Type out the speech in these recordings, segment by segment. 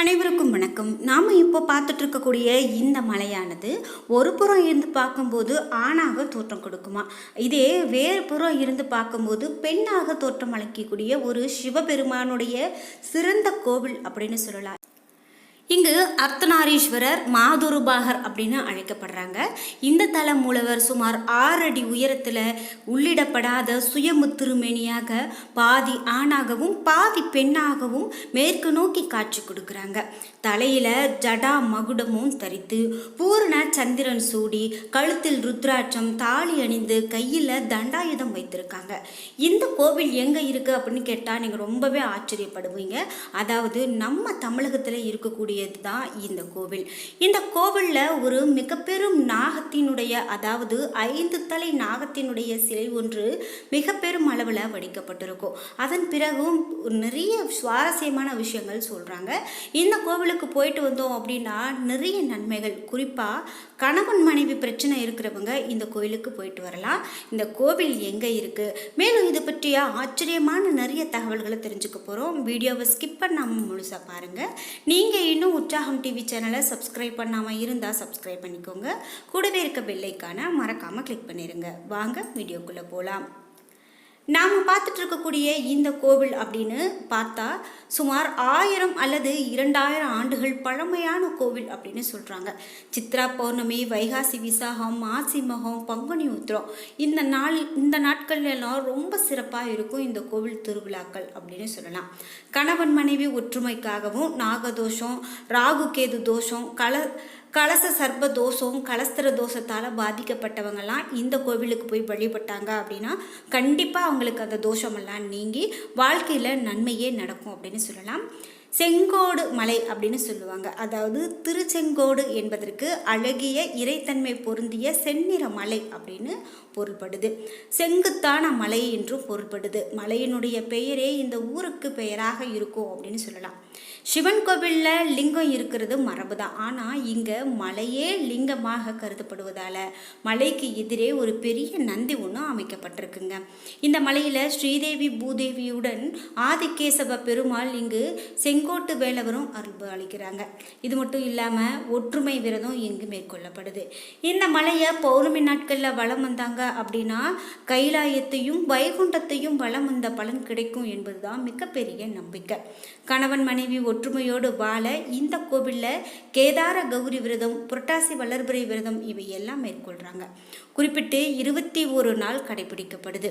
அனைவருக்கும் வணக்கம். நாம் இப்போ பார்த்துட்டு இருக்கக்கூடிய இந்த மலையானது ஒரு புறம் இருந்து பார்க்கும்போது ஆணாக தோற்றம் கொடுக்குமா? இதே வேறு புறம் இருந்து பார்க்கும்போது பெண்ணாக தோற்றம் அளிக்கக்கூடிய ஒரு சிவபெருமானுடைய சிறந்த கோவில் அப்படின்னு சொல்லலாம். இங்கு அர்த்தநாரீஸ்வரர் மாதுருபாகர் அப்படின்னு அழைக்கப்படுறாங்க. இந்த தல மூலவர் சுமார் ஆறு அடி உயரத்தில் உள்ளிடப்படாத சுயமுத்திருமேனியாக பாதி ஆணாகவும் பாதி பெண்ணாகவும் மேற்கு நோக்கி காட்சி கொடுக்குறாங்க. தலையில் ஜடா மகுடமும் தரித்து பூரண சந்திரன் சூடி கழுத்தில் ருத்ராட்சம் தாலி அணிந்து கையில் தண்டாயுதம் வைத்திருக்காங்க. இந்த கோவில் எங்கே இருக்குது அப்படின்னு கேட்டால் நீங்கள் ரொம்பவே ஆச்சரியப்படுவீங்க. அதாவது நம்ம தமிழகத்தில் இருக்கக்கூடிய இருக்கக்கூடியது தான் இந்த கோவில். இந்த கோவிலில் ஒரு மிக பெரும் நாகத்தினுடைய அதாவது ஐந்து தலை நாகத்தினுடைய சிலை ஒன்று மிக பெரும் அளவில் வடிக்கப்பட்டிருக்கும். அதன் பிறகும் நிறைய சுவாரஸ்யமான விஷயங்கள் சொல்கிறாங்க இந்த கோவிலுக்கு போயிட்டு வந்தோம் அப்படின்னா நிறைய நன்மைகள். குறிப்பாக கணவன் மனைவி பிரச்சனை இருக்கிறவங்க இந்த கோவிலுக்கு போயிட்டு வரலாம். இந்த கோவில் எங்கே இருக்குது மேலும் இது பற்றிய ஆச்சரியமான நிறைய தகவல்களை தெரிஞ்சுக்க போகிறோம் வீடியோவை ஸ்கிப் பண்ணாமல் முழுசாக பாருங்கள் நீங்கள் இன்னும் உற்சாகம் டிவி சேனலை சப்ஸ்கிரைப் பண்ணாமல் இருந்தால் சப்ஸ்கிரைப் பண்ணிக்கோங்க. கூடவே இருக்க பெல்லைக்கான மறக்காமல் கிளிக் பண்ணிடுங்க வாங்க வீடியோக்குள்ளே போகலாம் நாம் பார்த்துட்டு இருக்கக்கூடிய இந்த கோவில் அப்படின்னு பார்த்தா சுமார் ஆயிரம் அல்லது இரண்டாயிரம் ஆண்டுகள் பழமையான கோவில் அப்படின்னு சொல்கிறாங்க சித்ரா பௌர்ணமி வைகாசி விசாகம் மாசி மகம் பங்குனி உத்திரம் இந்த நாள் இந்த நாட்கள் எல்லாம் ரொம்ப சிறப்பாக இருக்கும் இந்த கோவில் திருவிழாக்கள் அப்படின்னு சொல்லலாம். கணவன் மனைவி ஒற்றுமைக்காகவும் நாகதோஷம் ராகு கேது தோஷம் கல கலச சர்ப்ப தோஷம் கலஸ்திர தோஷத்தால் பாதிக்கப்பட்டவங்கெல்லாம் இந்த கோவிலுக்கு போய் வழிபட்டாங்க அப்படின்னா கண்டிப்பாக அவங்களுக்கு அந்த தோஷமெல்லாம் நீங்கி வாழ்க்கையில் நன்மையே நடக்கும் அப்படின்னு சொல்லலாம். செங்கோடு மலை அப்படின்னு சொல்லுவாங்க. அதாவது திருச்செங்கோடு என்பதற்கு அழகிய இறைத்தன்மை பொருந்திய செந்நிற மலை அப்படின்னு பொருள்படுது. செங்குத்தான மலை என்றும் பொருள்படுது. மலையினுடைய பெயரே இந்த ஊருக்கு பெயராக இருக்கும் அப்படின்னு சொல்லலாம். சிவன் கோவிலில் லிங்கம் இருக்கிறது மரபு தான் ஆனால் இங்கே மலையே லிங்கமாக கருதப்படுவதால் மலைக்கு எதிரே ஒரு பெரிய நந்தி ஒன்று அமைக்கப்பட்டிருக்குங்க. இந்த மலையில் ஸ்ரீதேவி பூதேவியுடன் ஆதிகேசவ பெருமாள் இங்கு செங்கோட்டு வேலவரும் அருள்பு அளிக்கிறாங்க. இது மட்டும் இல்லாமல் ஒற்றுமை விரதம் இங்கு மேற்கொள்ளப்படுது. இந்த மலையை பௌர்ணமி நாட்களில் வளம் வந்தாங்க அப்படின்னா கைலாயத்தையும் வைகுண்டத்தையும் வளம் வந்த பலன் கிடைக்கும் என்பதுதான் மிகப்பெரிய நம்பிக்கை. கணவன் மனைவி ஒற்றுமையோடு வாழ இந்த கோவிலில் கேதார கௌரி விரதம் புரட்டாசி வளர்பிறை விரதம் இவை எல்லாம் மேற்கொள்கிறாங்க குறிப்பிட்டு இருபத்தி ஒரு நாள் கடைபிடிக்கப்படுது.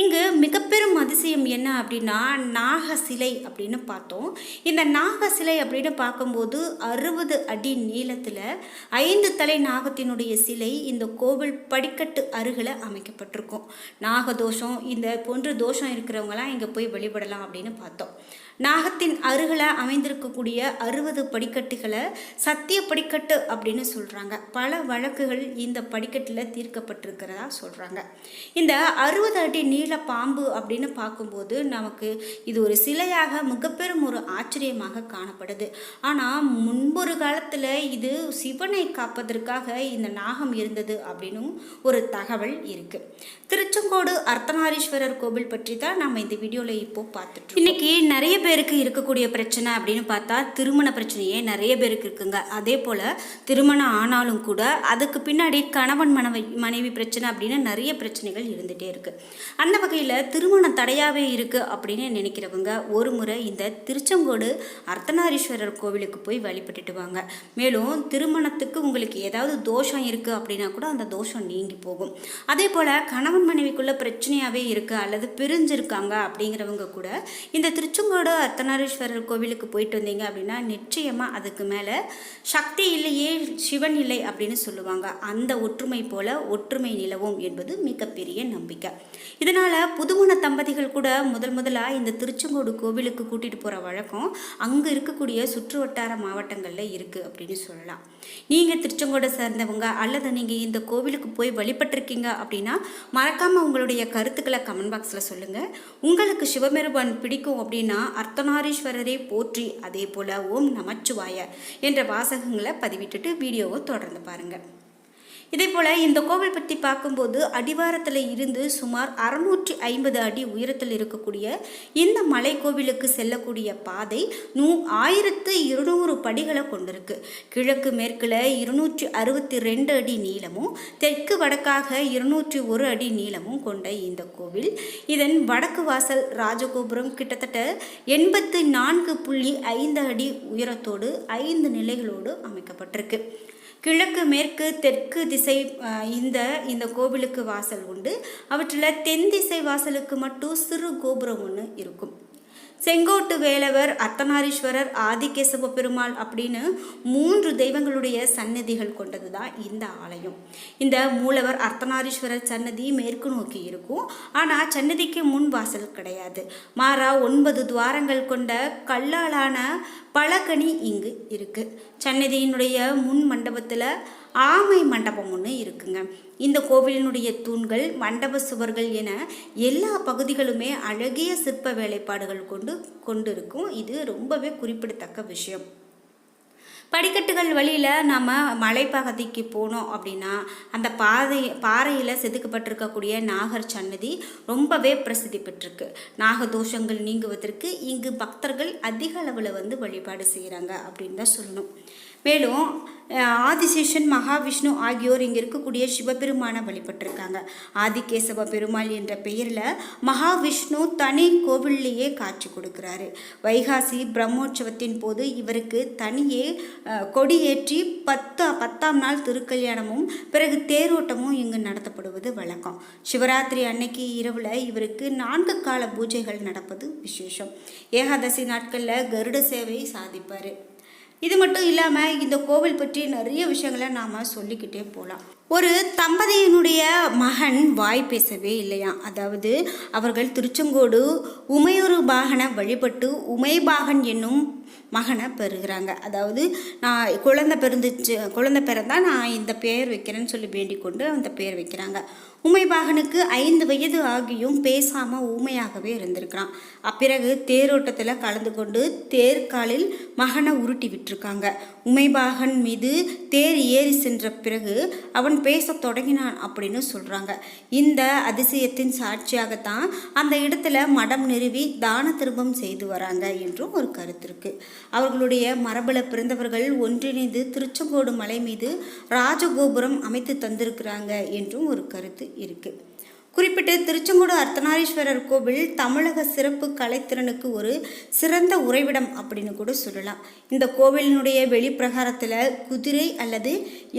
இங்கு மிக பெரும் அதிசயம் என்ன அப்படின்னா நாக சிலை அப்படின்னு பார்த்தோம். இந்த நாக சிலை அப்படின்னு பார்க்கும்போது அறுபது அடி நீளத்தில் ஐந்து தலை நாகத்தினுடைய சிலை இந்த கோவில் படிக்கட்டு அருகில் அமைக்கப்பட்டிருக்கும். நாகதோஷம் இந்த போன்ற தோஷம் இருக்கிறவங்களாம் இங்கே போய் வழிபடலாம் அப்படின்னு பார்த்தோம். நாகத்தின் அருகில் அமைந்திருக்கக்கூடிய அறுபது படிக்கட்டுகளை சத்திய படிக்கட்டு அப்படின்னு சொல்கிறாங்க பல வழக்குகள் இந்த படிக்கட்டில் தீர்க்கப்பட்டிருக்கிறதா சொல்கிறாங்க இந்த அறுபது அடி நீள பாம்பு அப்படின்னு பார்க்கும்போது நமக்கு இது ஒரு சிலையாக மிகப்பெரும் ஒரு ஆச்சரியமாக காணப்படுது. ஆனால் முன்பொரு காலத்தில் இது சிவனை காப்பதற்காக இந்த நாகம் இருந்தது அப்படின்னும் ஒரு தகவல் இருக்குது திருச்செங்கோடு அர்த்தநாரீஸ்வரர் கோவில் பற்றி தான் நம்ம இந்த வீடியோவில் இப்போது பார்த்துட்டு இன்னைக்கு நிறைய பேருக்கு இருக்கக்கூடிய பிரச்சனை அப்படின்னு பார்த்தா திருமண பிரச்சனையே நிறைய பேருக்கு இருக்குங்க. அதே போல் திருமணம் ஆனாலும் கூட அதுக்கு பின்னாடி கணவன் மனைவி மனைவி பிரச்சனை அப்படின்னு நிறைய பிரச்சனைகள் இருந்துகிட்டே இருக்குது அந்த வகையில் திருமணம் தடையாகவே இருக்குது அப்படின்னு நினைக்கிறவங்க ஒரு முறை இந்த திருச்செங்கோடு அர்த்தநாரீஸ்வரர் கோவிலுக்கு போய் வழிபட்டுட்டு வாங்க. மேலும் திருமணத்துக்கு உங்களுக்கு ஏதாவது தோஷம் இருக்குது அப்படின்னா கூட அந்த தோஷம் நீங்கி போகும். அதே போல் கணவன் மனைவிக்குள்ளே பிரச்சனையாகவே இருக்குது அல்லது பிரிஞ்சிருக்காங்க அப்படிங்கிறவங்க கூட இந்த திருச்செங்கோடு அர்த்தநாரீஸ்வரர் கோவிலுக்கு போயிட்டு வந்தீங்க அப்படின்னா நிச்சயமாக அதுக்கு மேலே சக்தி இல்லையே சிவன் இல்லை அப்படின்னு சொல்லுவாங்க. அந்த ஒற்றுமை போல ஒற்றுமை நிலவும் என்பது மிகப்பெரிய நம்பிக்கை. இதனால் புதுமண தம்பதிகள் கூட முதல் முதலாக இந்த திருச்செங்கோடு கோவிலுக்கு கூட்டிகிட்டு போகிற வழக்கம் அங்கே இருக்கக்கூடிய சுற்று வட்டார மாவட்டங்களில் இருக்குது அப்படின்னு சொல்லலாம். நீங்கள் திருச்செங்கோடை சேர்ந்தவங்க அல்லது நீங்கள் இந்த கோவிலுக்கு போய் வழிபட்டிருக்கீங்க அப்படின்னா மறக்காமல் உங்களுடைய கருத்துக்களை கமெண்ட் பாக்ஸில் சொல்லுங்கள் உங்களுக்கு சிவபெருமான் பிடிக்கும் அப்படின்னா அர்த்தநாரீஸ்வரரை போற்றி அதே போல் ஓம் நமச்சிவாய என்ற வாசகங்களை பதிவிட்டுட்டு வீடியோவை தொடர்ந்து பாருங்கள் இதே போல் இந்த கோவில் பற்றி பார்க்கும்போது அடிவாரத்தில் இருந்து சுமார் அறுநூற்றி ஐம்பது அடி உயரத்தில் இருக்கக்கூடிய இந்த மலை கோவிலுக்கு செல்லக்கூடிய பாதை நூ ஆயிரத்து இருநூறு படிகளை கொண்டிருக்கு. கிழக்கு மேற்கில் இருநூற்றி அறுபத்தி ரெண்டு அடி நீளமும் தெற்கு வடக்காக இருநூற்றி ஒரு அடி நீளமும் கொண்ட இந்த கோவில். இதன் வடக்கு வாசல் ராஜகோபுரம் கிட்டத்தட்ட எண்பத்து நான்கு புள்ளி ஐந்து அடி உயரத்தோடு ஐந்து நிலைகளோடு அமைக்கப்பட்டிருக்கு. கிழக்கு மேற்கு தெற்கு திசை இந்த இந்த கோவிலுக்கு வாசல் உண்டு. அவற்றில் தென் திசை வாசலுக்கு மட்டும் சிறு கோபுரம் ஒன்று இருக்கும். செங்கோட்டு வேலவர் அர்த்தநாரீஸ்வரர் ஆதிகேசவ பெருமாள் அப்படின்னு மூன்று தெய்வங்களுடைய சன்னதிகள் கொண்டது தான் இந்த ஆலயம். இந்த மூலவர் அர்த்தநாரீஸ்வரர் சன்னதி மேற்கு நோக்கி இருக்கும். ஆனால் சன்னதிக்கு முன் வாசல் கிடையாது. மாறா ஒன்பது துவாரங்கள் கொண்ட கல்லாலான பலகனி இங்கு இருக்கு. சன்னதியினுடைய முன் மண்டபத்தில் ஆமை மண்டபம் ஒன்று இருக்குங்க. இந்த கோவிலினுடைய தூண்கள் மண்டப சுவர்கள் என எல்லா பகுதிகளுமே அழகிய சிற்ப வேலைப்பாடுகள் கொண்டு கொண்டு இருக்கும் இது ரொம்பவே குறிப்பிடத்தக்க விஷயம். படிக்கட்டுகள் வழியில் நம்ம மலைப்பகுதிக்கு போனோம் அப்படின்னா அந்த பாதை பாறையில் செதுக்கப்பட்டிருக்கக்கூடிய நாகர் சன்னதி ரொம்பவே பிரசித்தி பெற்றிருக்கு. நாகதோஷங்கள் நீங்குவதற்கு இங்கு பக்தர்கள் அதிக அளவில் வந்து வழிபாடு செய்கிறாங்க அப்படின்னு தான் சொல்லணும். மேலும் ஆதிசேஷன் மகாவிஷ்ணு ஆகியோர் இங்கே இருக்கக்கூடிய சிவபெருமானை வழிபட்டிருக்காங்க. ஆதிகேசவ பெருமாள் என்ற பெயரில் மகாவிஷ்ணு தனி கோவில்லையே காட்சி கொடுக்குறாரு. வைகாசி பிரம்மோற்சவத்தின் போது இவருக்கு தனியே கொடியேற்றி பத்து பத்தாம் நாள் திருக்கல்யாணமும் பிறகு தேரோட்டமும் இங்கு நடத்தப்படுவது வழக்கம். சிவராத்திரி அன்னைக்கு இரவில் இவருக்கு நான்கு கால பூஜைகள் நடப்பது விசேஷம். ஏகாதசி நாட்களில் கருட சேவை சாதிப்பார். இது மட்டும் இல்லாமல் இந்த கோவில் பற்றி நிறைய விஷயங்களை நாம் சொல்லிக்கிட்டே போகலாம் ஒரு தம்பதியினுடைய மகன் வாய் பேசவே இல்லையா அதாவது அவர்கள் திருச்செங்கோடு உமையொரு பாகனை வழிபட்டு உமைபாகன் என்னும் மகனை பெறுகிறாங்க. அதாவது நான் குழந்தை பிறந்துச்சு குழந்தை பிறந்தால் நான் இந்த பெயர் வைக்கிறேன்னு சொல்லி வேண்டிக் கொண்டு அந்த பெயர் வைக்கிறாங்க. உமைபாகனுக்கு ஐந்து வயது ஆகியும் பேசாமல் ஊமையாகவே இருந்திருக்கிறான். அப்பிறகு தேரோட்டத்தில் கலந்து கொண்டு தேர்காலில் மகனை உருட்டி விட்டிருக்காங்க. உமைபாகன் மீது தேர் ஏறி சென்ற பிறகு அவன் பேச தொடங்கினான் அப்படின்னு சொல்கிறாங்க இந்த அதிசயத்தின் சாட்சியாகத்தான் அந்த இடத்துல மடம் நிறுவி தான திரும்பம் செய்து வராங்க என்றும் ஒரு கருத்து இருக்குது அவர்களுடைய மரபில் பிறந்தவர்கள் ஒன்றிணைந்து திருச்செங்கோடு மலை மீது ராஜகோபுரம் அமைத்து தந்திருக்கிறாங்க என்றும் ஒரு கருத்து இருக்குது குறிப்பிட்டு திருச்செங்கோடு அர்த்தநாரீஸ்வரர் கோவில் தமிழக சிறப்பு கலைத்திறனுக்கு ஒரு சிறந்த உறைவிடம் அப்படின்னு கூட சொல்லலாம். இந்த கோவிலினுடைய வெளிப்பிரகாரத்தில் குதிரை அல்லது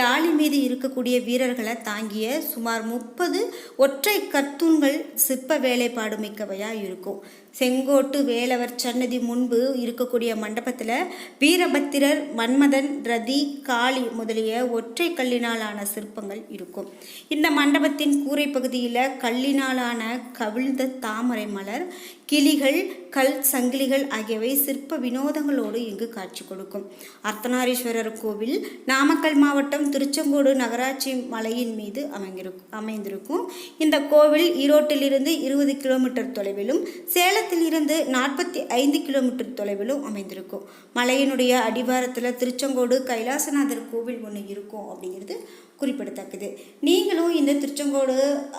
யாழி மீது இருக்கக்கூடிய வீரர்களை தாங்கிய சுமார் முப்பது ஒற்றை கத்தூண்கள் சிற்ப வேலைப்பாடு மிக்கவையாக இருக்கும். செங்கோட்டு வேலவர் சன்னதி முன்பு இருக்கக்கூடிய மண்டபத்தில் வீரபத்திரர் மன்மதன் ரதி காளி முதலிய ஒற்றை கல்லினாலான சிற்பங்கள் இருக்கும். இந்த மண்டபத்தின் கூரை பகுதியில் கல்லினாலான கவிழ்ந்த தாமரை மலர் கிளிகள் கல் சங்கிலிகள் ஆகியவை சிற்ப வினோதங்களோடு இங்கு காட்சி கொடுக்கும். அர்த்தநாரீஸ்வரர் கோவில் நாமக்கல் மாவட்டம் திருச்செங்கோடு நகராட்சி மலையின் மீது அமைந்திருக்கும் அமைந்திருக்கும். இந்த கோவில் ஈரோட்டிலிருந்து இருபது கிலோமீட்டர் தொலைவிலும் சேலத்திலிருந்து நாற்பத்தி ஐந்து கிலோமீட்டர் தொலைவிலும் அமைந்திருக்கும். மலையினுடைய அடிவாரத்தில் திருச்செங்கோடு கைலாசநாதர் கோவில் ஒன்று இருக்கும் அப்படிங்கிறது குறிப்பிடத்தக்கது. நீங்களும் இந்த திருச்செங்கோடு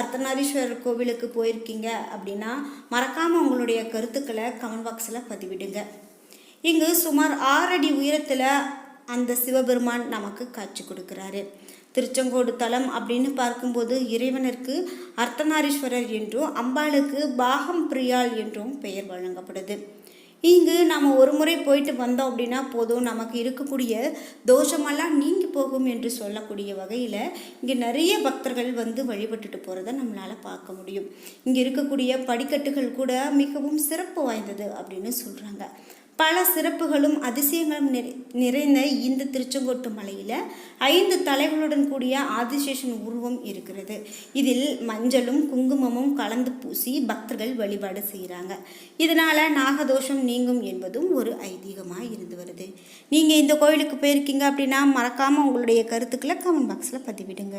அர்த்தநாரீஸ்வரர் கோவிலுக்கு போயிருக்கீங்க அப்படின்னா மறக்காமல் உங்களுடைய கருத்துக்களை கமெண்ட் பாக்ஸில் பதிவிடுங்க. இங்கு சுமார் ஆறடி உயரத்தில் அந்த சிவபெருமான் நமக்கு காட்சி கொடுக்குறாரு. திருச்செங்கோடு தலம் அப்படின்னு பார்க்கும்போது இறைவனிற்கு அர்த்தநாரீஸ்வரர் என்றும் அம்பாளுக்கு பாகம் பிரியாள் என்றும் பெயர் வழங்கப்படுது. இங்கு நாம் ஒரு முறை போயிட்டு வந்தோம் அப்படின்னா போதும். நமக்கு இருக்கக்கூடிய தோஷமெல்லாம் நீங்கி போகும் என்று சொல்லக்கூடிய வகையில் இங்கே நிறைய பக்தர்கள் வந்து வழிபட்டுட்டு போகிறத நம்மளால் பார்க்க முடியும். இங்கே இருக்கக்கூடிய படிக்கட்டுகள் கூட மிகவும் சிறப்பு வாய்ந்தது அப்படின்னு சொல்கிறாங்க பல சிறப்புகளும் அதிசயங்களும் நிறை நிறைந்த இந்த திருச்செங்கோட்டு மலையில் ஐந்து தலைகளுடன் கூடிய ஆதிசேஷன் உருவம் இருக்கிறது. இதில் மஞ்சளும் குங்குமமும் கலந்து பூசி பக்தர்கள் வழிபாடு செய்கிறாங்க இதனால் நாகதோஷம் நீங்கும் என்பதும் ஒரு ஐதீகமாக இருந்து வருது. நீங்கள் இந்த கோயிலுக்கு போயிருக்கீங்க அப்படின்னா மறக்காமல் உங்களுடைய கருத்துக்களை கமெண்ட் பாக்ஸில் பதிவிடுங்க.